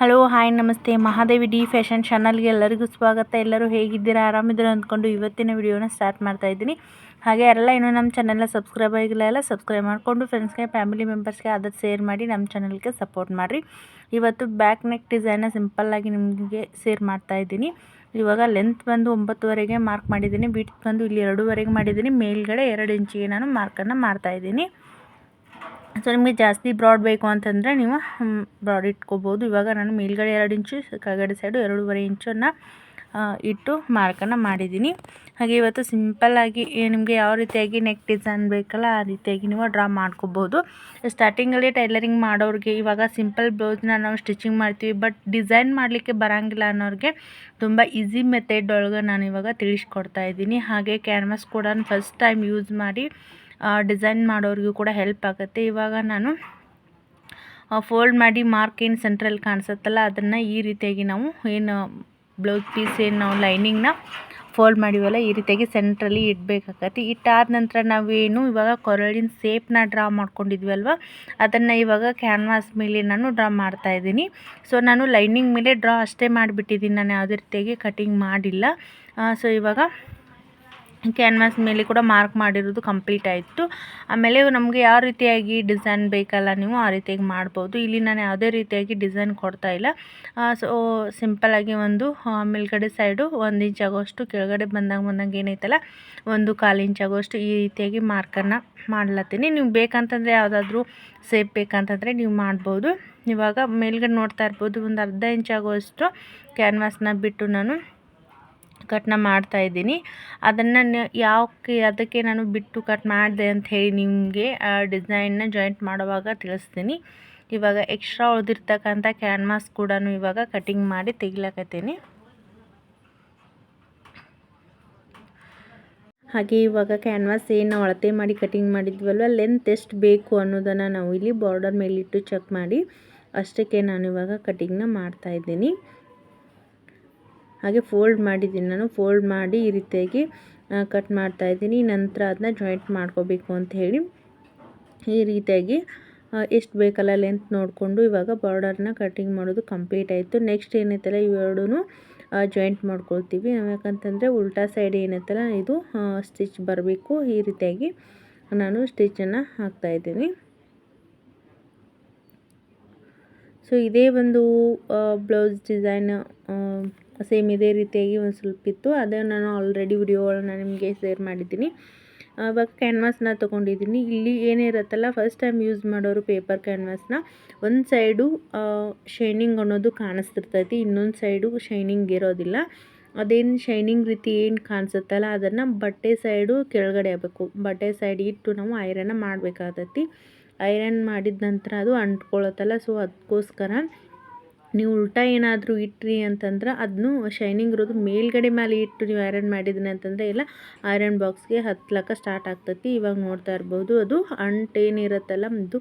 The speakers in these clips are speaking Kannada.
ಹಲೋ ಹಾಯ್ ನಮಸ್ತೆ. ಮಹಾದೇವಿ ಡಿ ಫ್ಯಾಷನ್ ಚಾನಲ್ಗೆ ಎಲ್ಲರಿಗೂ ಸ್ವಾಗತ. ಎಲ್ಲರೂ ಹೇಗಿದ್ದೀರಾ? ಆರಾಮಿದ್ದೀರಾ ಅಂದ್ಕೊಂಡು ಇವತ್ತಿನ ವಿಡಿಯೋನ ಸ್ಟಾರ್ಟ್ ಮಾಡ್ತಾ ಇದ್ದೀನಿ. ಹಾಗೆ ಯಾರೆಲ್ಲ ಇನ್ನೂ ನಮ್ಮ ಚಾನಲ್ನ ಸಬ್ಸ್ಕ್ರೈಬ್ ಆಗಿಲ್ಲ, ಎಲ್ಲ ಸಬ್ಸ್ಕ್ರೈಬ್ ಮಾಡಿಕೊಂಡು ಫ್ರೆಂಡ್ಸ್ಗೆ ಫ್ಯಾಮಿಲಿ ಮೆಂಬರ್ಸ್ಗೆ ಅದಕ್ಕೆ ಶೇರ್ ಮಾಡಿ ನಮ್ಮ ಚಾನಲ್ಗೆ ಸಪೋರ್ಟ್ ಮಾಡಿರಿ. ಇವತ್ತು ಬ್ಯಾಕ್ ನೆಕ್ ಡಿಸೈನ ಸಿಂಪಲ್ಲಾಗಿ ನಿಮಗೆ ಶೇರ್ ಮಾಡ್ತಾ ಇದ್ದೀನಿ. ಇವಾಗ ಲೆಂತ್ ಬಂದು ಒಂಬತ್ತುವರೆಗೆ ಮಾರ್ಕ್ ಮಾಡಿದ್ದೀನಿ. ಬಿಟ್ ಬಂದು ಇಲ್ಲಿ ಎರಡೂವರೆಗೆ ಮಾಡಿದ್ದೀನಿ. ಮೇಲ್ಗಡೆ ಎರಡು ಇಂಚಿಗೆ ನಾನು ಮಾರ್ಕನ್ನು ಮಾಡ್ತಾಯಿದ್ದೀನಿ ಸೊ ನಿಮಗೆ ಜಾಸ್ತಿ ಬ್ರಾಡ್ ಬೇಕು ಅಂತಂದರೆ ನೀವು ಬ್ರಾಡ್ ಇಟ್ಕೋಬೋದು. ಇವಾಗ ನಾನು ಮೇಲ್ಗಡೆ ಎರಡು ಇಂಚು ಕೆಳಗಡೆ ಸೈಡು ಎರಡೂವರೆ ಇಂಚನ್ನು ಇಟ್ಟು ಮಾರ್ಕನ್ನು ಮಾಡಿದ್ದೀನಿ. ಹಾಗೆ ಇವತ್ತು ಸಿಂಪಲ್ಲಾಗಿ ನಿಮಗೆ ಯಾವ ರೀತಿಯಾಗಿ ನೆಕ್ ಡಿಸೈನ್ ಬೇಕಲ್ಲ ಆ ರೀತಿಯಾಗಿ ನೀವು ಡ್ರಾ ಮಾಡ್ಕೋಬೋದು. ಸ್ಟಾರ್ಟಿಂಗಲ್ಲಿ ಟೈಲರಿಂಗ್ ಮಾಡೋರಿಗೆ ಇವಾಗ ಸಿಂಪಲ್ ಬ್ಲೌಸ್ನ ನಾವು ಸ್ಟಿಚಿಂಗ್ ಮಾಡ್ತೀವಿ ಬಟ್ ಡಿಸೈನ್ ಮಾಡಲಿಕ್ಕೆ ಬರೋಂಗಿಲ್ಲ ಅನ್ನೋರಿಗೆ ತುಂಬ ಈಸಿ ಮೆಥಡ್ ಒಳಗೆ ನಾನು ಇವಾಗ ತಿಳಿಸ್ಕೊಡ್ತಾ ಇದ್ದೀನಿ. ಹಾಗೆ ಕ್ಯಾನ್ವಾಸ್ ಕೂಡ ಫಸ್ಟ್ ಟೈಮ್ ಯೂಸ್ ಮಾಡಿ ಡಿಸೈನ್ ಮಾಡೋರಿಗೂ ಕೂಡ ಹೆಲ್ಪ್ ಆಗುತ್ತೆ. ಇವಾಗ ನಾನು ಫೋಲ್ಡ್ ಮಾಡಿ ಮಾರ್ಕ್ ಏನು ಸೆಂಟ್ರಲ್ಲಿ ಕಾಣಿಸುತ್ತಲ್ಲ, ಅದನ್ನು ಈ ರೀತಿಯಾಗಿ ನಾವು ಏನು ಬ್ಲೌಸ್ ಪೀಸ್ ಏನು ನಾವು ಲೈನಿಂಗ್ನ ಫೋಲ್ಡ್ ಮಾಡಿವಲ್ಲ, ಈ ರೀತಿಯಾಗಿ ಸೆಂಟ್ರಲ್ಲಿ ಇಡಬೇಕಾಗತ್ತೆ. ಇಟ್ಟಾದ ನಂತರ ನಾವೇನು ಇವಾಗ ಕೊರಳಿನ ಸೇಪ್ನ ಡ್ರಾ ಮಾಡ್ಕೊಂಡಿದ್ವಿ ಅಲ್ವಾ, ಅದನ್ನು ಇವಾಗ ಕ್ಯಾನ್ವಾಸ್ ಮೇಲೆ ನಾನು ಡ್ರಾ ಮಾಡ್ತಾ ಇದ್ದೀನಿ. ಸೊ ನಾನು ಲೈನಿಂಗ್ ಮೇಲೆ ಡ್ರಾ ಅಷ್ಟೇ ಮಾಡಿಬಿಟ್ಟಿದ್ದೀನಿ. ನಾನು ಯಾವುದೇ ರೀತಿಯಾಗಿ ಕಟಿಂಗ್ ಮಾಡಿಲ್ಲ. ಸೊ ಇವಾಗ ಕ್ಯಾನ್ವಾಸ್ ಮೇಲೆ ಕೂಡ ಮಾರ್ಕ್ ಮಾಡಿರೋದು ಕಂಪ್ಲೀಟ್ ಆಯಿತು. ಆಮೇಲೆ ನಮಗೆ ಯಾವ ರೀತಿಯಾಗಿ ಡಿಸೈನ್ ಬೇಕಲ್ಲ ನೀವು ಆ ರೀತಿಯಾಗಿ ಮಾಡ್ಬೋದು. ಇಲ್ಲಿ ನಾನು ಯಾವುದೇ ರೀತಿಯಾಗಿ ಡಿಸೈನ್ ಕೊಡ್ತಾ ಇಲ್ಲ. ಸೊ ಸಿಂಪಲ್ಲಾಗಿ ಒಂದು ಮೇಲ್ಗಡೆ ಸೈಡು ಒಂದು ಇಂಚ್ ಆಗೋಷ್ಟು, ಕೆಳಗಡೆ ಬಂದಾಗ ಬಂದಂಗೆ ಏನೈತಲ್ಲ, ಒಂದು ಕಾಲು ಇಂಚ್ ಆಗೋಷ್ಟು ಈ ರೀತಿಯಾಗಿ ಮಾರ್ಕನ್ನು ಮಾಡ್ಲತ್ತೀನಿ. ನೀವು ಬೇಕಂತಂದರೆ ಯಾವುದಾದ್ರೂ ಸೇಪ್ ಬೇಕಂತಂದರೆ ನೀವು ಮಾಡ್ಬೋದು. ಇವಾಗ ಮೇಲ್ಗಡೆ ನೋಡ್ತಾ ಇರ್ಬೋದು, ಒಂದು ಅರ್ಧ ಇಂಚ್ ಆಗೋಷ್ಟು ಕ್ಯಾನ್ವಾಸ್ನ ಬಿಟ್ಟು ನಾನು ಕಟ್ನ ಮಾಡ್ತಾಯಿದ್ದೀನಿ ಅದನ್ನು ಯಾವಕ್ಕೆ ಅದಕ್ಕೆ ನಾನು ಬಿಟ್ಟು ಕಟ್ ಮಾಡಿದೆ ಅಂತ ಹೇಳಿ ನಿಮಗೆ ಆ ಡಿಸೈನ್ನ ಜಾಯಿಂಟ್ ಮಾಡುವಾಗ ತಿಳಿಸ್ತೀನಿ. ಇವಾಗ ಎಕ್ಸ್ಟ್ರಾ ಉಳಿದಿರ್ತಕ್ಕಂಥ ಕ್ಯಾನ್ವಾಸ್ ಕೂಡ ಇವಾಗ ಕಟಿಂಗ್ ಮಾಡಿ ತೆಗಿಲಕತ್ತೀನಿ. ಹಾಗೆ ಇವಾಗ ಕ್ಯಾನ್ವಾಸ್ ಏನು ಅಳತೆ ಮಾಡಿ ಕಟಿಂಗ್ ಮಾಡಿದ್ವಲ್ವ ಲೆಂತ್ ಎಷ್ಟು ಬೇಕು ಅನ್ನೋದನ್ನು ನಾವು ಇಲ್ಲಿ ಬಾರ್ಡರ್ ಮೇಲಿಟ್ಟು ಚೆಕ್ ಮಾಡಿ. ಅಷ್ಟಕ್ಕೆ ನಾನು ಇವಾಗ ಕಟಿಂಗ್ನ ಮಾಡ್ತಾಯಿದ್ದೀನಿ ಹಾಗೆ ಫೋಲ್ಡ್ ಮಾಡಿದ್ದೀನಿ ನಾನು. ಫೋಲ್ಡ್ ಮಾಡಿ ಈ ರೀತಿಯಾಗಿ ಕಟ್ ಮಾಡ್ತಾಯಿದ್ದೀನಿ ನಂತರ ಅದನ್ನ ಜಾಯಿಂಟ್ ಮಾಡ್ಕೋಬೇಕು ಅಂತ ಹೇಳಿ ಈ ರೀತಿಯಾಗಿ ಎಷ್ಟು ಬೇಕಲ್ಲ ಲೆಂತ್ ನೋಡಿಕೊಂಡು ಇವಾಗ ಬಾರ್ಡರ್ನ ಕಟ್ಟಿಂಗ್ ಮಾಡೋದು ಕಂಪ್ಲೀಟ್ ಆಯಿತು. ನೆಕ್ಸ್ಟ್ ಏನೈತಲ್ಲ ಇವೆರಡೂ ಜಾಯಿಂಟ್ ಮಾಡ್ಕೊಳ್ತೀವಿ. ಯಾಕಂತಂದರೆ ಉಲ್ಟಾ ಸೈಡ್ ಏನೈತಲ್ಲ, ಇದು ಸ್ಟಿಚ್ ಬರಬೇಕು. ಈ ರೀತಿಯಾಗಿ ನಾನು ಸ್ಟಿಚನ್ನು ಹಾಕ್ತಾಯಿದ್ದೀನಿ ಸೊ ಇದೇ ಒಂದು ಬ್ಲೌಸ್ ಡಿಸೈನ್ ಸೇಮ್ ಇದೇ ರೀತಿಯಾಗಿ ಒಂದು ಸ್ವಲ್ಪ ಇತ್ತು. ಅದೇ ನಾನು ಆಲ್ರೆಡಿ ವಿಡಿಯೋಗಳನ್ನ ನಿಮಗೆ ಶೇರ್ ಮಾಡಿದ್ದೀನಿ. ಇವಾಗ ಕ್ಯಾನ್ವಾಸ್ನ ತೊಗೊಂಡಿದ್ದೀನಿ. ಇಲ್ಲಿ ಏನಿರುತ್ತಲ್ಲ ಫಸ್ಟ್ ಟೈಮ್ ಯೂಸ್ ಮಾಡೋರು ಪೇಪರ್ ಕ್ಯಾನ್ವಾಸ್ನ ಒಂದು ಸೈಡು ಶೈನಿಂಗ್ ಅನ್ನೋದು ಕಾಣಿಸ್ತಿರ್ತೈತಿ. ಇನ್ನೊಂದು ಸೈಡು ಶೈನಿಂಗ್ ಇರೋದಿಲ್ಲ. ಅದೇನು ಶೈನಿಂಗ್ ರೀತಿ ಏನು ಕಾಣಿಸುತ್ತಲ್ಲ, ಅದನ್ನು ಬಟ್ಟೆ ಸೈಡು ಕೆಳಗಡೆ ಆಗಬೇಕು ಬಟ್ಟೆ ಸೈಡ್ ಇಟ್ಟು ನಾವು ಐರನ್ನ ಮಾಡಬೇಕಾಗತ್ತೈತಿ ಐರನ್ ಮಾಡಿದ ನಂತರ ಅದು ಅಂಟ್ಕೊಳ್ಳುತ್ತಲ್ಲ ಸೊ ಅದಕ್ಕೋಸ್ಕರ ನೀವು ಉಲ್ಟಾ ಏನಾದರೂ ಇಟ್ಟಿರಿ ಅಂತಂದ್ರೆ ಅದನ್ನು ಶೈನಿಂಗ್ ಇರೋದು ಮೇಲ್ಗಡೆ ಮೇಲೆ ಇಟ್ಟು ನೀವು ಐರನ್ ಮಾಡಿದ್ರಿ ಅಂತಂದರೆ ಇಲ್ಲ ಐರನ್ ಬಾಕ್ಸ್ಗೆ ಹತ್ತಲಕ್ಕ ಸ್ಟಾರ್ಟ್ ಆಗ್ತೈತಿ. ಇವಾಗ ನೋಡ್ತಾ ಇರ್ಬೋದು, ಅದು ಅಂಟ್ ಏನಿರುತ್ತಲ್ಲ ಅದು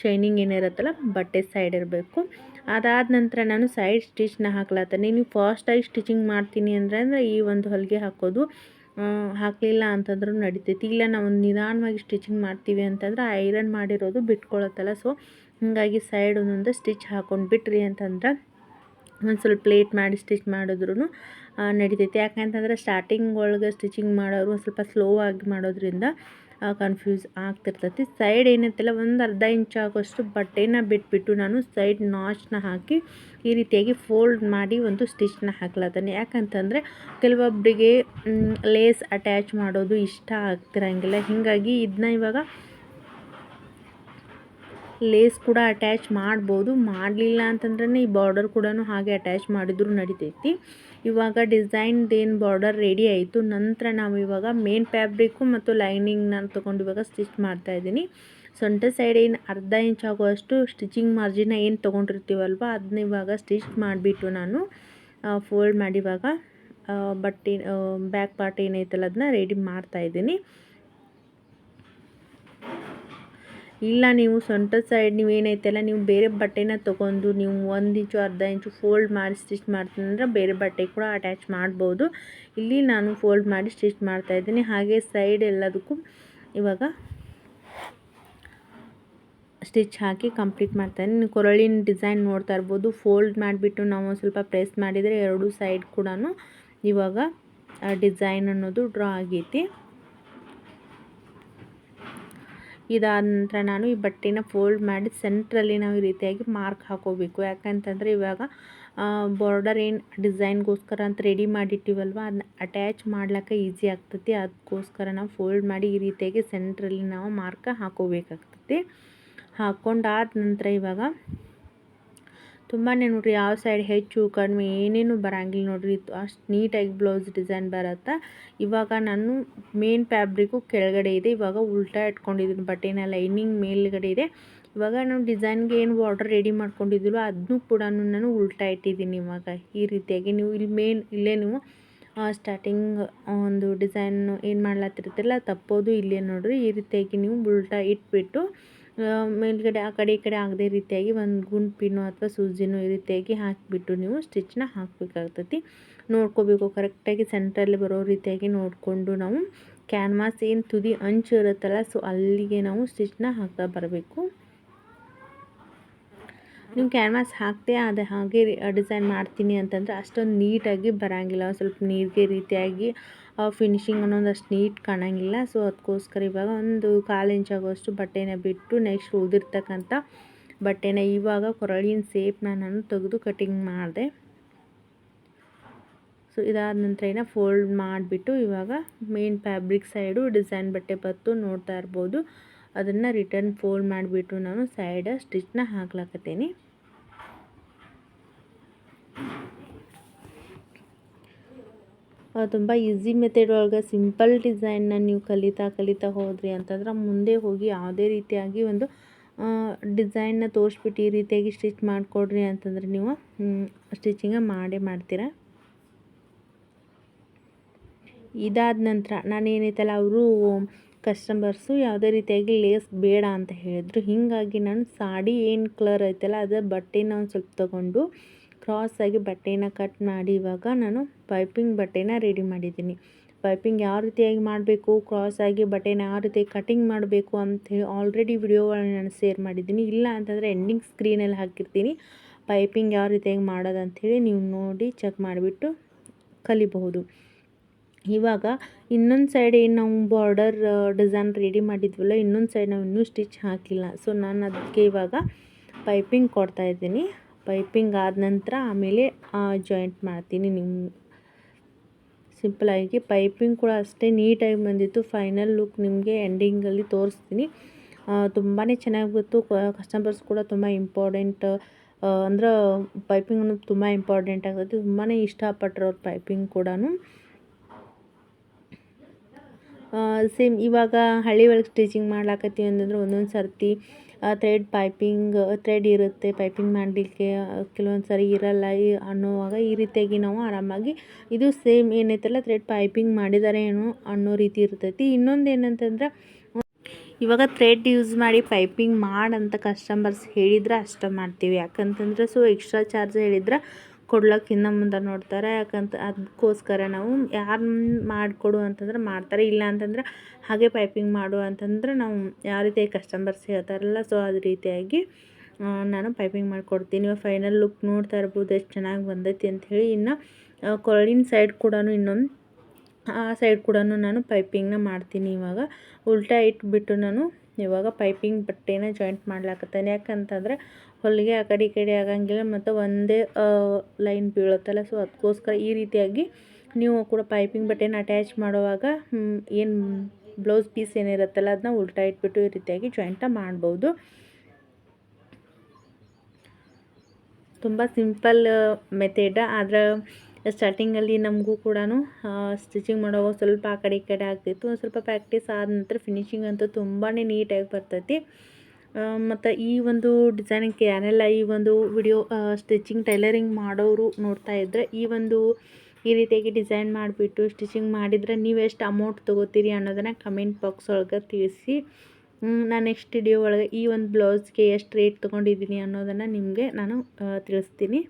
ಶೈನಿಂಗ್ ಏನಿರುತ್ತಲ್ಲ ಬಟ್ಟೆ ಸೈಡ್ ಇರಬೇಕು. ಅದಾದ ನಂತರ ನಾನು ಸೈಡ್ ಸ್ಟಿಚ್ನ ಹಾಕ್ಲತ್ತೀನಿ. ನೀವು ಫಾಸ್ಟಾಗಿ ಸ್ಟಿಚಿಂಗ್ ಮಾಡ್ತೀನಿ ಅಂದರೆ ಅಂದರೆ ಈ ಒಂದು ಹೊಲಿಗೆ ಹಾಕೋದು ಹಾಕಲಿಲ್ಲ ಅಂತಂದ್ರೂ ನಡಿತೈತಿ. ಇಲ್ಲ, ನಾವು ನಿಧಾನವಾಗಿ ಸ್ಟಿಚಿಂಗ್ ಮಾಡ್ತೀವಿ ಅಂತಂದ್ರೆ ಐರನ್ ಮಾಡಿರೋದು ಬಿಟ್ಕೊಳತ್ತಲ್ಲ. ಸೊ ಹಾಗಾಗಿ ಸೈಡ್ ಒಂದೊಂದು ಸ್ಟಿಚ್ ಹಾಕೊಂಡು ಬಿಟ್ರಿ ಅಂತಂದ್ರೆ ಒಂದು ಸ್ವಲ್ಪ ಪ್ಲೇಟ್ ಮಾಡಿ ಸ್ಟಿಚ್ ಮಾಡಿದ್ರೂ ನಡಿತೈತಿ. ಯಾಕಂತಂದ್ರೆ ಸ್ಟಾರ್ಟಿಂಗ್ ಒಳಗೆ ಸ್ಟಿಚಿಂಗ್ ಮಾಡೋರು ಒಂದು ಸ್ವಲ್ಪ ಸ್ಲೋ ಆಗಿ ಮಾಡೋದ್ರಿಂದ ಕನ್ಫ್ಯೂಸ್ ಆಗ್ತಿರ್ತೈತಿ. ಸೈಡ್ ಏನೈತಲ್ಲ, ಒಂದು ಅರ್ಧ ಇಂಚ್ ಆಗೋಷ್ಟು ಬಟ್ಟೆನ ಬಿಟ್ಬಿಟ್ಟು ನಾನು ಸೈಡ್ ನಾಚ್ನ ಹಾಕಿ ಈ ರೀತಿಯಾಗಿ ಫೋಲ್ಡ್ ಮಾಡಿ ಒಂದು ಸ್ಟಿಚ್ನ ಹಾಕ್ಲತ್ತೇನೆ. ಯಾಕಂತಂದರೆ ಕೆಲವೊಬ್ಬರಿಗೆ ಲೇಸ್ ಅಟ್ಯಾಚ್ ಮಾಡೋದು ಇಷ್ಟ ಆಗ್ತಿರಂಗಿಲ್ಲ. ಹೀಗಾಗಿ ಇದನ್ನ ಇವಾಗ ಲೇಸ್ ಕೂಡ ಅಟ್ಯಾಚ್ ಮಾಡ್ಬೋದು. ಮಾಡಲಿಲ್ಲ ಅಂತಂದ್ರೆ ಈ ಬಾರ್ಡರ್ ಕೂಡ ಹಾಗೆ ಅಟ್ಯಾಚ್ ಮಾಡಿದ್ರು ನಡಿತೈತಿ. ಇವಾಗ ಡಿಸೈನ್ದೇನು ಬಾರ್ಡರ್ ರೆಡಿ ಆಯಿತು. ನಂತರ ನಾವು ಇವಾಗ ಮೇನ್ ಫ್ಯಾಬ್ರಿಕ್ಕು ಮತ್ತು ಲೈನಿಂಗ್ ನಾನು ತೊಗೊಂಡು ಇವಾಗ ಸ್ಟಿಚ್ ಮಾಡ್ತಾಯಿದ್ದೀನಿ ಸೊಂಟ ಸೈಡ್ ಏನು ಅರ್ಧ ಇಂಚ್ ಆಗುವಷ್ಟು ಸ್ಟಿಚಿಂಗ್ ಮಾರ್ಜಿನ ಏನು ತೊಗೊಂಡಿರ್ತೀವಲ್ವ ಅದನ್ನ ಇವಾಗ ಸ್ಟಿಚ್ ಮಾಡಿಬಿಟ್ಟು ನಾನು ಫೋಲ್ಡ್ ಮಾಡಿ ಇವಾಗ ಬಟ್ಟೆ ಬ್ಯಾಕ್ ಪಾರ್ಟ್ ಏನೈತಲ್ಲ ಅದನ್ನ ರೆಡಿ ಮಾಡ್ತಾಯಿದ್ದೀನಿ ಇಲ್ಲ, ನೀವು ಸೊಂಟ ಸೈಡ್ ನೀವು ಏನೈತಲ್ಲ ನೀವು ಬೇರೆ ಬಟ್ಟೆನ ತೊಗೊಂಡು ನೀವು ಒಂದು ಇಂಚು ಅರ್ಧ ಇಂಚು ಫೋಲ್ಡ್ ಮಾಡಿ ಸ್ಟಿಚ್ ಮಾಡ್ತೀನಂದ್ರೆ ಬೇರೆ ಬಟ್ಟೆ ಕೂಡ ಅಟ್ಯಾಚ್ ಮಾಡ್ಬೋದು. ಇಲ್ಲಿ ನಾನು ಫೋಲ್ಡ್ ಮಾಡಿ ಸ್ಟಿಚ್ ಮಾಡ್ತಾಯಿದ್ದೀನಿ ಹಾಗೆ ಸೈಡ್ ಎಲ್ಲದಕ್ಕೂ ಇವಾಗ ಸ್ಟಿಚ್ ಹಾಕಿ ಕಂಪ್ಲೀಟ್ ಮಾಡ್ತಾಯಿದ್ದೀನಿ ನೀವು ಕೊರಳಿನ ಡಿಸೈನ್ ನೋಡ್ತಾ ಇರ್ಬೋದು. ಫೋಲ್ಡ್ ಮಾಡಿಬಿಟ್ಟು ನಾವು ಸ್ವಲ್ಪ ಪ್ರೆಸ್ ಮಾಡಿದರೆ ಎರಡು ಸೈಡ್ ಕೂಡ ಇವಾಗ ಡಿಸೈನ್ ಅನ್ನೋದು ಡ್ರಾ ಆಗೈತಿ. ಇದಾದ ನಂತರ ನಾನು ಈ ಬಟ್ಟೆನ ಫೋಲ್ಡ್ ಮಾಡಿ ಸೆಂಟ್ರಲ್ಲಿ ನಾವು ಈ ರೀತಿಯಾಗಿ ಮಾರ್ಕ್ ಹಾಕೋಬೇಕು. ಯಾಕಂತಂದರೆ ಇವಾಗ ಬಾರ್ಡರ್ ಏನು ಡಿಸೈನ್ಗೋಸ್ಕರ ಅಂತ ರೆಡಿ ಮಾಡಿಟ್ಟಿವಲ್ವ ಅದನ್ನ ಅಟ್ಯಾಚ್ ಮಾಡ್ಲಿಕ್ಕೆ ಈಸಿ ಆಗ್ತೈತಿ. ಅದಕ್ಕೋಸ್ಕರ ನಾವು ಫೋಲ್ಡ್ ಮಾಡಿ ಈ ರೀತಿಯಾಗಿ ಸೆಂಟ್ರಲ್ಲಿ ನಾವು ಮಾರ್ಕ್ ಹಾಕೋಬೇಕಾಗ್ತೈತಿ. ಹಾಕ್ಕೊಂಡಾದ ನಂತರ ಇವಾಗ ತುಂಬಾ ನೋಡಿರಿ ಯಾವ ಸೈಡ್ ಹೆಚ್ಚು, ಕಡಿಮೆ, ಏನೇನು ಬರೋಂಗಿಲ್ಲ ನೋಡಿರಿ. ಅಷ್ಟು ನೀಟಾಗಿ ಬ್ಲೌಸ್ ಡಿಸೈನ್ ಬರುತ್ತೆ? ಇವಾಗ ನಾನು ಮೇನ್ ಫ್ಯಾಬ್ರಿಕ್ಕು ಕೆಳಗಡೆ ಇದೆ. ಇವಾಗ ಉಲ್ಟಾ ಇಟ್ಕೊಂಡಿದ್ದೀನಿ. ಬಟ್ಟೆನ ಲೈನಿಂಗ್ ಮೇಲ್ಗಡೆ ಇದೆ. ಇವಾಗ ನಾನು ಡಿಸೈನ್ಗೆ ಏನು ಬಾರ್ಡರ್ ರೆಡಿ ಮಾಡ್ಕೊಂಡಿದ್ದೀವೋ ಅದನ್ನು ಕೂಡ ನಾನು ಉಲ್ಟಾ ಇಟ್ಟಿದ್ದೀನಿ ಇವಾಗ. ಈ ರೀತಿಯಾಗಿ ನೀವು ಇಲ್ಲಿ ಮೇನ್ ಇಲ್ಲೇ ನೀವು ಸ್ಟಾರ್ಟಿಂಗ್ ಒಂದು ಡಿಸೈನ್ ಏನು ಮಾಡ್ಲತ್ತಿರ್ತಿರಲ್ಲ, ತಪ್ಪೋದು ಇಲ್ಲೇ ನೋಡಿರಿ. ಈ ರೀತಿಯಾಗಿ ನೀವು ಉಲ್ಟಾ ಇಟ್ಬಿಟ್ಟು ಮೇಲ್ಗಡೆ ಆ ಕಡೆ ಈ ಕಡೆ ಆಗದೆ ರೀತಿಯಾಗಿ ಒಂದು ಗುಂಡು ಪಿನ್ನು ಅಥವಾ ಸೂಜಿನೋ ಈ ರೀತಿಯಾಗಿ ಹಾಕಿಬಿಟ್ಟು ನೀವು ಸ್ಟಿಚ್ನ ಹಾಕಬೇಕಾಗ್ತೈತಿ. ನೋಡ್ಕೋಬೇಕು, ಕರೆಕ್ಟಾಗಿ ಸೆಂಟ್ರಲ್ಲಿ ಬರೋ ರೀತಿಯಾಗಿ ನೋಡಿಕೊಂಡು ನಾವು ಕ್ಯಾನ್ವಾಸ್ ಏನು ತುದಿ ಅಂಚು ಇರುತ್ತಲ್ಲ, ಸೊ ಅಲ್ಲಿಗೆ ನಾವು ಸ್ಟಿಚ್ನ ಹಾಕ್ತಾ ಬರಬೇಕು. ನೀವು ಕ್ಯಾನ್ವಾಸ್ ಹಾಕ್ತೆ ಅದು ಹಾಗೆ ಡಿಸೈನ್ ಮಾಡ್ತೀನಿ ಅಂತಂದರೆ ಅಷ್ಟೊಂದು ನೀಟಾಗಿ ಬರೋಂಗಿಲ್ಲ. ಸ್ವಲ್ಪ ನೀರಿಗೆ ರೀತಿಯಾಗಿ ಫಿನಿಶಿಂಗ್ ಅನ್ನೋದಷ್ಟು ನೀಟ್ ಕಾಣೋಂಗಿಲ್ಲ. ಸೊ ಅದಕ್ಕೋಸ್ಕರ ಇವಾಗ ಒಂದು ಕಾಲು ಇಂಚ್ ಆಗೋಷ್ಟು ಬಟ್ಟೆನ ಬಿಟ್ಟು ನೆಕ್ಸ್ಟ್ ಉಳಿದಿರ್ತಕ್ಕಂಥ ಬಟ್ಟೆನ ಇವಾಗ ಕೊರಳಿನ ಸೇಪ್ನ ನಾನು ತೆಗೆದು ಕಟಿಂಗ್ ಮಾಡಿದೆ. ಸೊ ಇದಾದ ನಂತರ ಏನೋ ಫೋಲ್ಡ್ ಮಾಡಿಬಿಟ್ಟು ಇವಾಗ ಮೇನ್ ಫ್ಯಾಬ್ರಿಕ್ ಸೈಡು ಡಿಸೈನ್ ಬಟ್ಟೆ ಬತ್ತು ನೋಡ್ತಾ ಇರ್ಬೋದು. ಅದನ್ನು ರಿಟರ್ನ್ ಫೋಲ್ಡ್ ಮಾಡಿಬಿಟ್ಟು ನಾನು ಸೈಡ ಸ್ಟಿಚ್ನ ಹಾಕ್ಲಾಕತ್ತೀನಿ. ತುಂಬ ಈಸಿ ಮೆಥಡ್ ಒಳಗೆ ಸಿಂಪಲ್ ಡಿಸೈನ್ನ ನೀವು ಕಲಿತಾ ಕಲಿತಾ ಹೋದ್ರಿ ಅಂತಂದ್ರೆ ಮುಂದೆ ಹೋಗಿ ಯಾವುದೇ ರೀತಿಯಾಗಿ ಒಂದು ಡಿಸೈನ್ನ ತೋರಿಸ್ಬಿಟ್ಟು ಈ ರೀತಿಯಾಗಿ ಸ್ಟಿಚ್ ಮಾಡಿಕೊಡ್ರಿ ಅಂತಂದ್ರೆ ನೀವು ಸ್ಟಿಚಿಂಗ ಮಾಡೇ ಮಾಡ್ತೀರ? ಇದಾದ ನಂತರ ನಾನು ಏನೈತಲ್ಲ ಅವರು ಕಸ್ಟಮರ್ಸು ಯಾವುದೇ ರೀತಿಯಾಗಿ ಲೇಸ್ ಬೇಡ ಅಂತ ಹೇಳಿದರು. ಹೀಗಾಗಿ ನಾನು ಸಾಡಿ ಏನು ಕಲರ್ ಐತಲ್ಲ, ಅದು ಬಟ್ಟೆನ ಒಂದು ಸ್ವಲ್ಪ ತೊಗೊಂಡು ಕ್ರಾಸಾಗಿ ಬಟ್ಟೆನ ಕಟ್ ಮಾಡಿ ಇವಾಗ ನಾನು ಪೈಪಿಂಗ್ ಬಟ್ಟೆನ ರೆಡಿ ಮಾಡಿದ್ದೀನಿ. ಪೈಪಿಂಗ್ ಯಾವ ರೀತಿಯಾಗಿ ಮಾಡಬೇಕು, ಕ್ರಾಸಾಗಿ ಬಟ್ಟೆನ ಯಾವ ರೀತಿ ಕಟಿಂಗ್ ಮಾಡಬೇಕು ಅಂತೇಳಿ ಆಲ್ರೆಡಿ ವಿಡಿಯೋಗಳನ್ನ ನಾನು ಶೇರ್ ಮಾಡಿದ್ದೀನಿ. ಇಲ್ಲ ಅಂತಂದರೆ ಎಂಡಿಂಗ್ ಸ್ಕ್ರೀನಲ್ಲಿ ಹಾಕಿರ್ತೀನಿ. ಪೈಪಿಂಗ್ ಯಾವ ರೀತಿಯಾಗಿ ಮಾಡೋದು ಅಂಥೇಳಿ ನೀವು ನೋಡಿ ಚೆಕ್ ಮಾಡಿಬಿಟ್ಟು ಕಲಿಬಹುದು. ಇವಾಗ ಇನ್ನೊಂದು ಸೈಡ್ ಏನು ನಾವು ಬಾರ್ಡರ್ ಡಿಸೈನ್ ರೆಡಿ ಮಾಡಿದ್ವಲ್ಲ, ಇನ್ನೊಂದು ಸೈಡ್ ನಾವು ಇನ್ನೂ ಸ್ಟಿಚ್ ಹಾಕಿಲ್ಲ. ಸೊ ನಾನು ಅದಕ್ಕೆ ಇವಾಗ ಪೈಪಿಂಗ್ ಕೊಡ್ತಾಯಿದ್ದೀನಿ ಪೈಪಿಂಗ್ ಆದ ನಂತರ ಆಮೇಲೆ ಜಾಯಿಂಟ್ ಮಾಡ್ತೀನಿ ನಿಮ್ಮ ಸಿಂಪಲಾಗಿ ಪೈಪಿಂಗ್ ಕೂಡ ಅಷ್ಟೇ ನೀಟಾಗಿ ಬಂದಿತ್ತು. ಫೈನಲ್ ಲುಕ್ ನಿಮಗೆ ಎಂಡಿಂಗಲ್ಲಿ ತೋರಿಸ್ತೀನಿ. ತುಂಬಾ ಚೆನ್ನಾಗಿ ಬಂತು. ಕಸ್ಟಮರ್ಸ್ ಕೂಡ ತುಂಬ ಇಂಪಾರ್ಟೆಂಟ್ ಅಂದ್ರೆ ಪೈಪಿಂಗ್ ಅನ್ನೋದು ತುಂಬ ಇಂಪಾರ್ಟೆಂಟ್ ಆಗುತ್ತೆ. ತುಂಬಾ ಇಷ್ಟಪಟ್ಟರು ಅವ್ರ ಪೈಪಿಂಗ್ ಕೂಡ ಸೇಮ್ ಇವಾಗ ಹಳ್ಳಿ ಒಳಗೆ ಸ್ಟಿಚಿಂಗ್ ಮಾಡ್ಲಾಕತ್ತೀವಿ ಅಂತಂದ್ರೆ ಒಂದೊಂದು ಸರ್ತಿ. ಥ್ರೆಡ್ ಪೈಪಿಂಗ್ ಥ್ರೆಡ್ ಇರುತ್ತೆ ಪೈಪಿಂಗ್ ಮಾಡಲಿಕ್ಕೆ ಕೆಲವೊಂದು ಸರಿ ಇರಲ್ಲ ಅನ್ನುವಾಗ ಈ ರೀತಿಯಾಗಿ ನಾವು ಆರಾಮಾಗಿ ಇದು ಸೇಮ್ ಏನೈತಲ್ಲ ಥ್ರೆಡ್ ಪೈಪಿಂಗ್ ಮಾಡಿದ್ದಾರೆ ಏನು ಅನ್ನೋ ರೀತಿ ಇರ್ತೈತಿ. ಇನ್ನೊಂದು ಏನಂತಂದ್ರೆ, ಇವಾಗ ಥ್ರೆಡ್ ಯೂಸ್ ಮಾಡಿ ಪೈಪಿಂಗ್ ಮಾಡಂತ ಕಸ್ಟಮರ್ಸ್ ಹೇಳಿದ್ರೆ ಅಷ್ಟೇ ಮಾಡ್ತೀವಿ. ಯಾಕಂತಂದ್ರೆ ಸೊ ಎಕ್ಸ್ಟ್ರಾ ಚಾರ್ಜ್ ಹೇಳಿದ್ರೆ ಕೊಡ್ಲಕ್ಕೆ ಹಿಂದೆ ಮುಂದೆ ನೋಡ್ತಾರೆ. ಯಾಕಂತ ಅದಕ್ಕೋಸ್ಕರ ನಾವು ಯಾರು ಮಾಡಿಕೊಡು ಅಂತಂದ್ರೆ ಮಾಡ್ತಾರೆ. ಇಲ್ಲ ಅಂತಂದ್ರೆ ಹಾಗೆ ಪೈಪಿಂಗ್ ಮಾಡು ಅಂತಂದ್ರೆ ನಾವು ಯಾವ ರೀತಿ ಕಸ್ಟಮರ್ಸ್ ಹೇಳ್ತಾರಲ್ಲ ಸೊ ಅದೇ ರೀತಿಯಾಗಿ ನಾನು ಪೈಪಿಂಗ್ ಮಾಡಿಕೊಡ್ತೀನಿ. ಫೈನಲ್ ಲುಕ್ ನೋಡ್ತಾ ಇರ್ಬೋದು, ಎಷ್ಟು ಚೆನ್ನಾಗಿ ಬಂದೈತಿ ಅಂಥೇಳಿ ಇನ್ನು ಕೊರಳಿನ ಸೈಡ್ ಕೂಡ ಇನ್ನೊಂದು, ಆ ಸೈಡ್ ಕೂಡ ನಾನು ಪೈಪಿಂಗ್ನ ಮಾಡ್ತೀನಿ ಇವಾಗ. ಉಲ್ಟಾ ಇಟ್ಬಿಟ್ಟು ನಾನು ಇವಾಗ ಪೈಪಿಂಗ್ ಬಟ್ಟೆನ ಜಾಯಿಂಟ್ ಮಾಡ್ಲಾಕತ್ತೇನೆ. ಯಾಕಂತಂದ್ರೆ ಹೊಲಿಗೆ ಆ ಕಡೆ ಈ ಕಡೆ ಆಗಂಗಿಲ್ಲ ಮತ್ತು ಒಂದೇ ಲೈನ್ ಬೀಳುತ್ತಲ್ಲ. ಸೊ ಅದಕ್ಕೋಸ್ಕರ ಈ ರೀತಿಯಾಗಿ ನೀವು ಕೂಡ ಪೈಪಿಂಗ್ ಬಟ್ಟೆನ ಅಟ್ಯಾಚ್ ಮಾಡುವಾಗ ಏನು ಬ್ಲೌಸ್ ಪೀಸ್ ಏನಿರುತ್ತಲ್ಲ ಅದನ್ನ ಉಲ್ಟಾ ಇಟ್ಬಿಟ್ಟು ಈ ರೀತಿಯಾಗಿ ಜಾಯಿಂಟ ಮಾಡ್ಬೋದು. ತುಂಬ ಸಿಂಪಲ್ ಮೆಥೆಡ ಆದ್ರೆ ಸ್ಟಾರ್ಟಿಂಗಲ್ಲಿ ನಮಗೂ ಕೂಡ ಸ್ಟಿಚಿಂಗ್ ಮಾಡೋವಾಗ ಸ್ವಲ್ಪ ಆ ಕಡೆ ಈ ಕಡೆ ಆಗ್ತಿತ್ತು. ಒಂದು ಸ್ವಲ್ಪ ಪ್ರಾಕ್ಟೀಸ್ ಆದ ನಂತರ ಫಿನಿಶಿಂಗ್ ಅಂತೂ ತುಂಬಾ ನೀಟಾಗಿ ಬರ್ತೈತಿ. ಮತ್ತು ಈ ಒಂದು ಡಿಸೈನಿಂಗ್ ಯಾರೆಲ್ಲ ಈ ಒಂದು ವಿಡಿಯೋ ಸ್ಟಿಚಿಂಗ್ ಟೈಲರಿಂಗ್ ಮಾಡೋರು ನೋಡ್ತಾ ಇದ್ದರೆ ಈ ಒಂದು, ಈ ರೀತಿಯಾಗಿ ಡಿಸೈನ್ ಮಾಡಿಬಿಟ್ಟು ಸ್ಟಿಚಿಂಗ್ ಮಾಡಿದರೆ ನೀವು ಎಷ್ಟು ಅಮೌಂಟ್ ತೊಗೋತೀರಿ ಅನ್ನೋದನ್ನು ಕಮೆಂಟ್ ಬಾಕ್ಸ್ ಒಳಗೆ ತಿಳಿಸಿ. ನಾನು ನೆಕ್ಸ್ಟ್ ವಿಡಿಯೋ ಒಳಗೆ ಈ ಒಂದು ಬ್ಲೌಸ್ಗೆ ಎಷ್ಟು ರೇಟ್ ತೊಗೊಂಡಿದ್ದೀನಿ ಅನ್ನೋದನ್ನು ನಿಮಗೆ ನಾನು ತಿಳಿಸ್ತೀನಿ.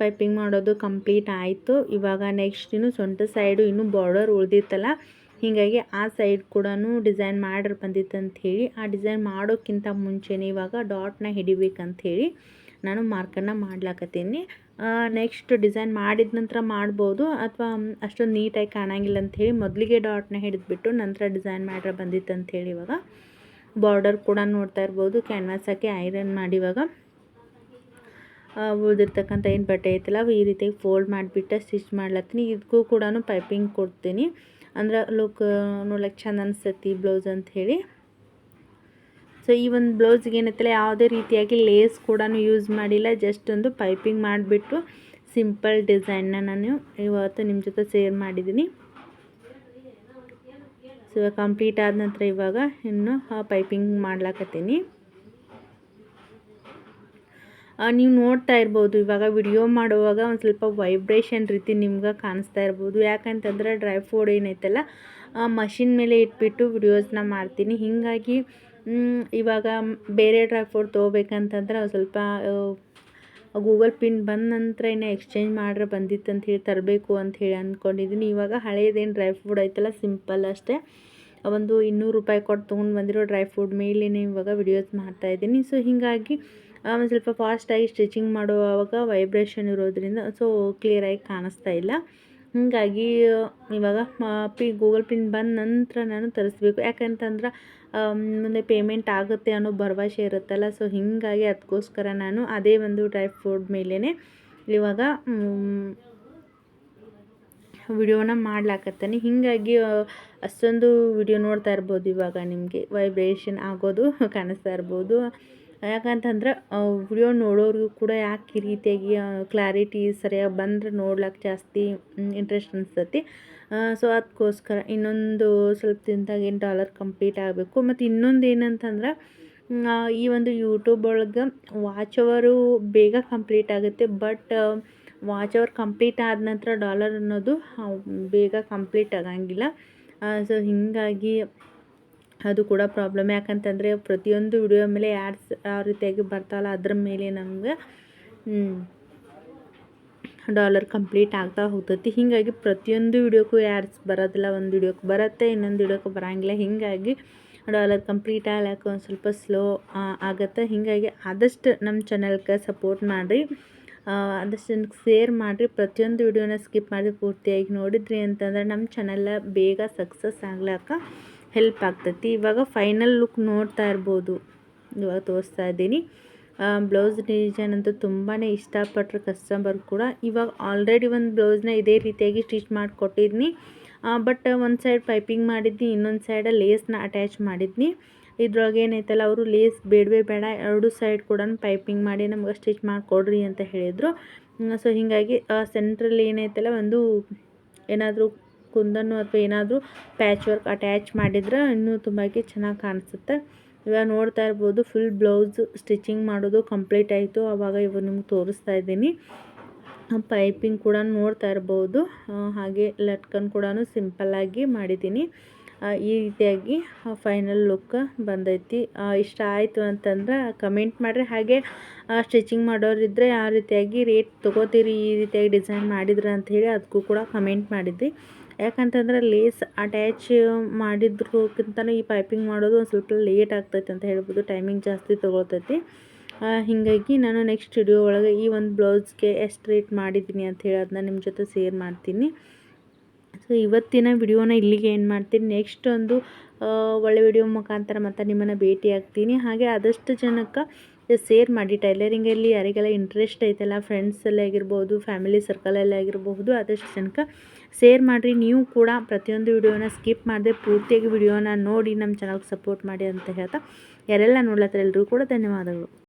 ಪೈಪಿಂಗ್ ಮಾಡೋದು ಕಂಪ್ಲೀಟ್ ಆಯಿತು. ಇವಾಗ ನೆಕ್ಸ್ಟ್ ಇನ್ನು ಸೊಂಟ ಸೈಡು ಇನ್ನು ಬಾರ್ಡರ್ ಉಳಿದಿತ್ತಲ್ಲ, ಹೀಗಾಗಿ ಆ ಸೈಡ್ ಕೂಡ ಡಿಸೈನ್ ಮಾಡ್ರೆ ಬಂದಿತ್ತು ಹೇಳಿ, ಆ ಡಿಸೈನ್ ಮಾಡೋಕ್ಕಿಂತ ಮುಂಚೆನೇ ಇವಾಗ ಡಾಟ್ನ ಹಿಡಿಬೇಕಂಥೇಳಿ ನಾನು ಮಾರ್ಕನ್ನು ಮಾಡ್ಲಾಕತ್ತೀನಿ. ನೆಕ್ಸ್ಟ್ ಡಿಸೈನ್ ಮಾಡಿದ ನಂತರ ಮಾಡ್ಬೋದು, ಅಥವಾ ಅಷ್ಟೊಂದು ನೀಟಾಗಿ ಕಾಣಂಗಿಲ್ಲ ಅಂಥೇಳಿ ಮೊದಲಿಗೆ ಡಾಟ್ನ ಹಿಡಿದ್ಬಿಟ್ಟು ನಂತರ ಡಿಸೈನ್ ಮಾಡ್ರೆ ಬಂದಿತ್ತು ಅಂಥೇಳಿ ಇವಾಗ ಬಾರ್ಡರ್ ಕೂಡ ನೋಡ್ತಾ ಇರ್ಬೋದು ಕ್ಯಾನ್ವಾಸ್ ಹಾಕಿ ಐರನ್ ಮಾಡಿ ಇವಾಗ. ಉಳಿದಿರ್ತಕ್ಕಂಥ ಏನು ಬಟ್ಟೆ ಐತಲ್ಲ ಈ ರೀತಿಯಾಗಿ ಫೋಲ್ಡ್ ಮಾಡಿಬಿಟ್ಟು ಸ್ಟಿಚ್ ಮಾಡ್ಲತ್ತೀನಿ. ಇದಕ್ಕೂ ಕೂಡ ಪೈಪಿಂಗ್ ಕೊಡ್ತೀನಿ. ಅಂದ್ರೆ ಲುಕ್ ನೋಡ್ಲಿಕ್ಕೆ ಚೆಂದ ಅನಿಸ್ತೈತಿ ಬ್ಲೌಸ್ ಅಂತ ಹೇಳಿ. ಸೊ ಈ ಒಂದು ಬ್ಲೌಸ್ಗೆ ಏನೈತಲ್ಲ, ಯಾವುದೇ ರೀತಿಯಾಗಿ ಲೇಸ್ ಕೂಡ ಯೂಸ್ ಮಾಡಿಲ್ಲ. ಜಸ್ಟ್ ಒಂದು ಪೈಪಿಂಗ್ ಮಾಡಿಬಿಟ್ಟು ಸಿಂಪಲ್ ಡಿಸೈನ್ನ ನಾನು ಇವತ್ತು ನಿಮ್ಮ ಜೊತೆ ಶೇರ್ ಮಾಡಿದ್ದೀನಿ. ಸೊ ಕಂಪ್ಲೀಟ್ ಆದ ನಂತರ ಇವಾಗ ಇನ್ನು ಪೈಪಿಂಗ್ ಮಾಡ್ಲಾಕತ್ತೀನಿ. ನೀವು ನೋಡ್ತಾ ಇರ್ಬೋದು, ಇವಾಗ ವಿಡಿಯೋ ಮಾಡುವಾಗ ಒಂದು ಸ್ವಲ್ಪ ವೈಬ್ರೇಷನ್ ರೀತಿ ನಿಮ್ಗೆ ಕಾಣಿಸ್ತಾ ಇರ್ಬೋದು. ಯಾಕಂತಂದ್ರೆ ಡ್ರೈ ಫ್ರೂಟ್ ಏನೈತಲ್ಲ ಮಷಿನ್ ಮೇಲೆ ಇಟ್ಬಿಟ್ಟು ವಿಡಿಯೋಸ್ನ ಮಾಡ್ತೀನಿ. ಹೀಗಾಗಿ ಇವಾಗ ಬೇರೆ ಡ್ರೈ ಫ್ರೂಟ್ ತೊಗೋಬೇಕಂತಂದ್ರೆ ಸ್ವಲ್ಪ ಗೂಗಲ್ ಪಿನ್ ಬಂದ ನಂತರ ಇನ್ನು ಎಕ್ಸ್ಚೇಂಜ್ ಮಾಡ್ರೆ ಬಂದಿತ್ತು ಅಂತ ಹೇಳಿ ತರಬೇಕು ಅಂತ ಹೇಳಿ ಅಂದ್ಕೊಂಡಿದ್ದೀನಿ ಇವಾಗ ಹಳೇದೇನು ಡ್ರೈ ಫ್ರೂಟ್ ಐತಲ್ಲ ಸಿಂಪಲ್ ಅಷ್ಟೇ. ಒಂದು ಇನ್ನೂರು ರೂಪಾಯಿ ಕೊಟ್ಟು ತೊಗೊಂಡು ಬಂದಿರೋ ಡ್ರೈ ಫ್ರೂಡ್ ಮೇಲೇ ಇವಾಗ ವಿಡಿಯೋಸ್ ಮಾಡ್ತಾಯಿದ್ದೀನಿ ಸೊ ಹೀಗಾಗಿ ಒಂದು ಸ್ವಲ್ಪ ಫಾಸ್ಟಾಗಿ ಸ್ಟಿಚಿಂಗ್ ಮಾಡುವಾಗ ವೈಬ್ರೇಷನ್ ಇರೋದ್ರಿಂದ ಸೊ ಕ್ಲಿಯರಾಗಿ ಕಾಣಿಸ್ತಾ ಇಲ್ಲ. ಹೀಗಾಗಿ, ಇವಾಗ ಪಿ ಗೂಗಲ್ ಪಿನ್ ಬಂದ ನಂತರ ನಾನು ತರಿಸ್ಬೇಕು. ಯಾಕಂತಂದ್ರೆ ಮುಂದೆ ಪೇಮೆಂಟ್ ಆಗುತ್ತೆ ಅನ್ನೋ ಭರವಸೆ ಇರುತ್ತಲ್ಲ ಸೊ ಹೀಗಾಗಿ ಅದಕ್ಕೋಸ್ಕರ ನಾನು ಅದೇ ಒಂದು ಡ್ರೈ ಫ್ರೂಟ್ ಮೇಲೇ ಇವಾಗ ವಿಡಿಯೋನ ಮಾಡ್ಲಾಕತ್ತಾನೆ. ಹೀಗಾಗಿ ಅಷ್ಟೊಂದು ವಿಡಿಯೋ ನೋಡ್ತಾ ಇರ್ಬೋದು ಇವಾಗ ನಿಮಗೆ. ವೈಬ್ರೇಷನ್ ಆಗೋದು, ಕಾಣಿಸ್ತಾ ಇರ್ಬೋದು. ಯಾಕಂತಂದ್ರೆ ವಿಡಿಯೋ ನೋಡೋರಿಗೂ ಕೂಡ ಯಾಕೆ ಈ ರೀತಿಯಾಗಿ ಕ್ಲಾರಿಟಿ ಸರಿಯಾಗಿ ಬಂದ್ರೆ ನೋಡ್ಲಿಕ್ಕೆ ಜಾಸ್ತಿ ಇಂಟ್ರೆಸ್ಟ್ ಅನಿಸ್ತತಿ. ಸೊ ಅದಕ್ಕೋಸ್ಕರ ಇನ್ನೊಂದು ಸ್ವಲ್ಪ ದಿನದಾಗ ಏನು ಡಾಲರ್ ಕಂಪ್ಲೀಟ್ ಆಗಬೇಕು. ಮತ್ತು ಇನ್ನೊಂದು ಏನಂತಂದ್ರೆ ಈ ಒಂದು ಯೂಟ್ಯೂಬ್ ಒಳಗೆ ವಾಚ್ ಅವರು ಬೇಗ ಕಂಪ್ಲೀಟ್ ಆಗುತ್ತೆ. ಬಟ್ ವಾಚ್ ಅವರ್ ಕಂಪ್ಲೀಟ್ ಆದ ನಂತರ ಡಾಲರ್ ಅನ್ನೋದು ಬೇಗ ಕಂಪ್ಲೀಟ್ ಆಗಂಗಿಲ್ಲ. ಸೊ ಹೀಗಾಗಿ ಅದು ಕೂಡ ಪ್ರಾಬ್ಲಮ್ ಯಾಕಂತಂದರೆ ಪ್ರತಿಯೊಂದು ವಿಡಿಯೋ ಮೇಲೆ ಆ್ಯಡ್ಸ್ ಯಾವ ರೀತಿಯಾಗಿ ಬರ್ತಾವಲ್ಲ, ಅದ್ರ ಮೇಲೆ ನಮ್ಗೆ ಡಾಲರ್ ಕಂಪ್ಲೀಟ್ ಆಗ್ತಾ ಹೋಗ್ತೈತಿ. ಹೀಗಾಗಿ ಪ್ರತಿಯೊಂದು ವಿಡಿಯೋಕ್ಕೂ ಆ್ಯಡ್ಸ್ ಬರೋದಿಲ್ಲ, ಒಂದು ವಿಡಿಯೋಕ್ಕೆ ಬರುತ್ತೆ, ಇನ್ನೊಂದು ವಿಡಿಯೋಕ್ಕೆ ಬರೋಂಗಿಲ್ಲ. ಹೀಗಾಗಿ ಡಾಲರ್ ಕಂಪ್ಲೀಟ್ ಆಗ್ಲಾಕ ಒಂದು ಸ್ವಲ್ಪ ಸ್ಲೋ ಆಗುತ್ತೆ. ಹೀಗಾಗಿ ಆದಷ್ಟು ನಮ್ಮ ಚಾನಲ್ಗೆ ಸಪೋರ್ಟ್ ಮಾಡಿರಿ. ಆದಷ್ಟು ನನಗೆ ಶೇರ್ ಮಾಡಿರಿ. ಪ್ರತಿಯೊಂದು ವಿಡಿಯೋನ ಸ್ಕಿಪ್ ಮಾಡಿ ಪೂರ್ತಿಯಾಗಿ ನೋಡಿದ್ರಿ ಅಂತಂದ್ರೆ ನಮ್ಮ ಚಾನಲ್ಲ ಬೇಗ ಸಕ್ಸಸ್ ಆಗ್ಲಾಕ ಹೆಲ್ಪ್ ಆಗ್ತೈತಿ. ಇವಾಗ ಫೈನಲ್ ಲುಕ್ ನೋಡ್ತಾ ಇರ್ಬೋದು. ಇವಾಗ ತೋರಿಸ್ತಾ ಇದ್ದೀನಿ. ಬ್ಲೌಸ್ ಡಿಸೈನ್ ಅಂತೂ ತುಂಬಾ ಇಷ್ಟಪಟ್ಟರು ಕಸ್ಟಮರ್ ಕೂಡ. ಇವಾಗ ಆಲ್ರೆಡಿ ಒಂದು ಬ್ಲೌಸ್ನ ಇದೇ ರೀತಿಯಾಗಿ ಸ್ಟಿಚ್ ಮಾಡಿಕೊಟ್ಟಿದ್ನಿ. ಬಟ್ ಒಂದು ಸೈಡ್ ಪೈಪಿಂಗ್ ಮಾಡಿದ್ನಿ, ಇನ್ನೊಂದು ಸೈಡ್ ಲೇಸ್ನ ಅಟ್ಯಾಚ್ ಮಾಡಿದ್ನಿ. ಇದ್ರೊಳಗೆ ಏನೈತಲ್ಲ, ಅವರು ಲೇಸ್ ಬೇಡವೇ ಬೇಡ, ಎರಡು ಸೈಡ್ ಕೂಡ ಪೈಪಿಂಗ್ ಮಾಡಿ ನಮ್ಗೆ ಸ್ಟಿಚ್ ಮಾಡಿಕೊಡ್ರಿ ಅಂತ ಹೇಳಿದರು. ಸೊ ಹೀಗಾಗಿ ಸೆಂಟ್ರಲ್ಲಿ ಏನೈತಲ್ಲ, ಒಂದು ಏನಾದರೂ ಕುಂದನ್ನು ಅಥವಾ ಏನಾದರೂ ಪ್ಯಾಚ್ ವರ್ಕ್ ಅಟ್ಯಾಚ್ ಮಾಡಿದ್ರೆ ಇನ್ನೂ ತುಂಬ ಚೆನ್ನಾಗಿ ಕಾಣಿಸುತ್ತೆ. ಇವಾಗ ನೋಡ್ತಾ ಇರ್ಬೋದು ಫುಲ್ ಬ್ಲೌಸ್ ಸ್ಟಿಚಿಂಗ್ ಮಾಡೋದು ಕಂಪ್ಲೀಟ್ ಆಯಿತು. ಆವಾಗ ಇವಾಗ ನಿಮ್ಗೆ ತೋರಿಸ್ತಾ ಇದ್ದೀನಿ. ಪೈಪಿಂಗ್ ಕೂಡ ನೋಡ್ತಾ ಇರ್ಬೋದು. ಹಾಗೆ ಲಟ್ಕನ್ ಕೂಡ ಸಿಂಪಲ್ಲಾಗಿ ಮಾಡಿದ್ದೀನಿ. ಈ ರೀತಿಯಾಗಿ ಫೈನಲ್ ಲುಕ್ ಬಂದೈತಿ. ಇಷ್ಟ ಆಯಿತು ಅಂತಂದ್ರೆ ಕಮೆಂಟ್ ಮಾಡಿರಿ. ಹಾಗೆ ಸ್ಟಿಚಿಂಗ್ ಮಾಡೋರಿದ್ದರೆ ಯಾವ ರೀತಿಯಾಗಿ ರೇಟ್ ತೊಗೋತೀರಿ, ಈ ರೀತಿಯಾಗಿ ಡಿಸೈನ್ ಮಾಡಿದ್ರೆ ಅಂಥೇಳಿ ಅದಕ್ಕೂ ಕೂಡ ಕಮೆಂಟ್ ಮಾಡಿದ್ರಿ. ಯಾಕಂತಂದ್ರೆ ಲೇಸ್ ಅಟ್ಯಾಚ್ ಮಾಡಿದ್ರಕ್ಕಿಂತನೂ ಈ ಪೈಪಿಂಗ್ ಮಾಡೋದು ಒಂದು ಸ್ವಲ್ಪ ಲೇಟ್ ಆಗ್ತೈತೆ ಅಂತ ಹೇಳ್ಬೋದು ಟೈಮಿಂಗ್ ಜಾಸ್ತಿ ತೊಗೊಳ್ತೈತಿ. ಹೀಗಾಗಿ ನಾನು ನೆಕ್ಸ್ಟ್ ವಿಡಿಯೋ ಒಳಗೆ ಈ ಒಂದು ಬ್ಲೌಸ್ಗೆ ಎಷ್ಟು ರೇಟ್ ಮಾಡಿದ್ದೀನಿ ಅಂತ ಹೇಳಿ ಅದನ್ನ ನಿಮ್ಮ ಜೊತೆ ಶೇರ್ ಮಾಡ್ತೀನಿ. ಸೊ ಇವತ್ತಿನ ವಿಡಿಯೋನ ಇಲ್ಲಿಗೆ ಏನು ಮಾಡ್ತೀನಿ. ನೆಕ್ಸ್ಟ್ ಒಂದು ಒಳ್ಳೆ ವಿಡಿಯೋ ಮುಖಾಂತರ ಮತ್ತು ನಿಮ್ಮನ್ನು ಭೇಟಿ ಆಗ್ತೀನಿ ಹಾಗೆ ಆದಷ್ಟು ಜನಕ್ಕೆ ಶೇರ್ ಮಾಡಿ ಟೈಲರಿಂಗಲ್ಲಿ ಯಾರಿಗೆಲ್ಲ ಇಂಟ್ರೆಸ್ಟ್ ಐತಲ್ಲ ಫ್ರೆಂಡ್ಸಲ್ಲಿ ಆಗಿರ್ಬೋದು ಫ್ಯಾಮಿಲಿ ಸರ್ಕಲಲ್ಲಿ ಆಗಿರಬಹುದು, ಆದಷ್ಟು ತನಕ ಸೇರ್ ಮಾಡಿರಿ. ನೀವು ಕೂಡ ಪ್ರತಿಯೊಂದು ವಿಡಿಯೋನ ಸ್ಕಿಪ್ ಮಾಡದೆ ಪೂರ್ತಿಯಾಗಿ ವಿಡಿಯೋನ ನೋಡಿ ನಮ್ಮ ಚಾನಲ್ಗೆ ಸಪೋರ್ಟ್ ಮಾಡಿ ಅಂತ ಹೇಳ್ತಾ, ಯಾರೆಲ್ಲ ನೋಡ್ಲತ್ತರ ಎಲ್ಲರೂ ಕೂಡ ಧನ್ಯವಾದಗಳು.